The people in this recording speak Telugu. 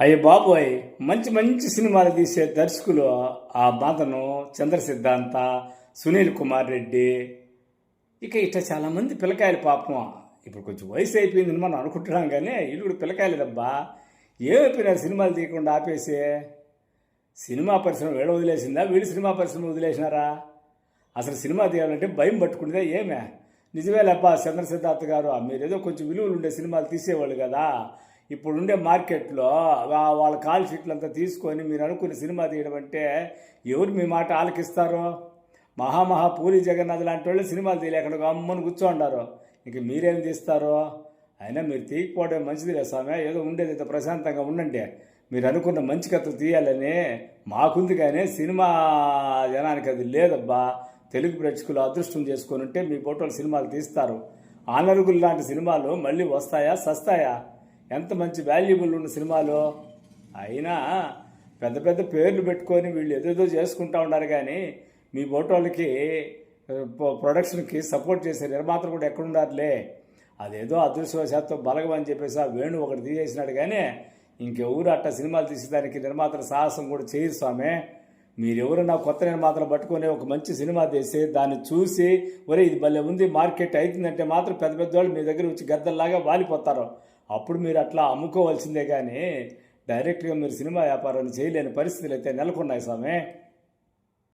అయ్యో బాబోయ్ మంచి మంచి సినిమాలు తీసే దర్శకులు ఆ బాధను చంద్ర సిద్ధాంత సునీల్ కుమార్ రెడ్డి. ఇక ఇట్లా చాలామంది పిల్లకాయలు పాపం. ఇప్పుడు కొంచెం వయసు అయిపోయిందని మనం అనుకుంటున్నాం కానీ వీళ్ళు కూడా పిల్లకాయలేదబ్బా. ఏమైపోయినారు సినిమాలు తీయకుండా ఆపేసి? సినిమా పరిశ్రమ వీళ్ళ వదిలేసిందా? వీళ్ళు సినిమా పరిశ్రమ వదిలేసినారా? అసలు సినిమా తీయాలంటే భయం పట్టుకునేదే ఏమే? నిజమే చంద్ర సిద్ధార్థ గారు మీరేదో కొంచెం విలువలు ఉండే సినిమాలు తీసేవాళ్ళు కదా. ఇప్పుడుండే మార్కెట్లో వాళ్ళ కాల్ షీట్లు అంతా తీసుకొని మీరు అనుకునే సినిమా తీయడం అంటే ఎవరు మీ మాట ఆలకిస్తారు? మహామహా పూరి జగన్నాథ్ లాంటి వాళ్ళు సినిమాలు తీయలేకుండా అమ్మని కూర్చోండారు. ఇంక మీరేం తీస్తారో? అయినా మీరు తీయకపోవడం మంచిదిలే స్వామి. ఏదో ఉండేది ఇంత ప్రశాంతంగా ఉండండి. మీరు అనుకున్న మంచి కథలు తీయాలని మాకుంది కానీ సినిమా జనానికి అది లేదబ్బా. తెలుగు ప్రేక్షకులు అదృష్టం చేసుకొని ఉంటే మీ ఫోటోలు సినిమాలు తీస్తారు. ఆనరుగులు లాంటి సినిమాలు మళ్ళీ వస్తాయా సస్తాయా? ఎంత మంచి వాల్యుబుల్ ఉన్న సినిమాలు అయినా పెద్ద పెద్ద పేర్లు పెట్టుకొని వీళ్ళు ఏదేదో చేసుకుంటా ఉన్నారు కానీ మీ ఫోటోలకి ప్రొ- ప్రొడక్షన్కి సపోర్ట్ చేసే నిర్మాతలు కూడా ఎక్కడున్నారులే? అదేదో అదృష్టవశాత్తు బలగం అని చెప్పేసి ఆ వేణు ఒకటి తీసేసినాడు కానీ ఇంకెవరు అట్ట సినిమాలు తీసేదానికి నిర్మాతల సాహసం కూడా చేయరు స్వామి. మీరెవరన్నా కొత్త నిర్మాతలు పట్టుకొని ఒక మంచి సినిమా తీసి దాన్ని చూసి ఒరే ఇది భలే ఉంది మార్కెట్ అవుతుందంటే మాత్రం పెద్ద పెద్ద వాళ్ళు మీ దగ్గర వచ్చి గద్దల్లాగా వాలిపోతారు. అప్పుడు మీరు అట్లా అమ్ముకోవాల్సిందే కానీ డైరెక్ట్గా మీరు సినిమా వ్యాపారాన్ని చేయలేని పరిస్థితులు అయితే నెలకొన్నాయి స్వామి.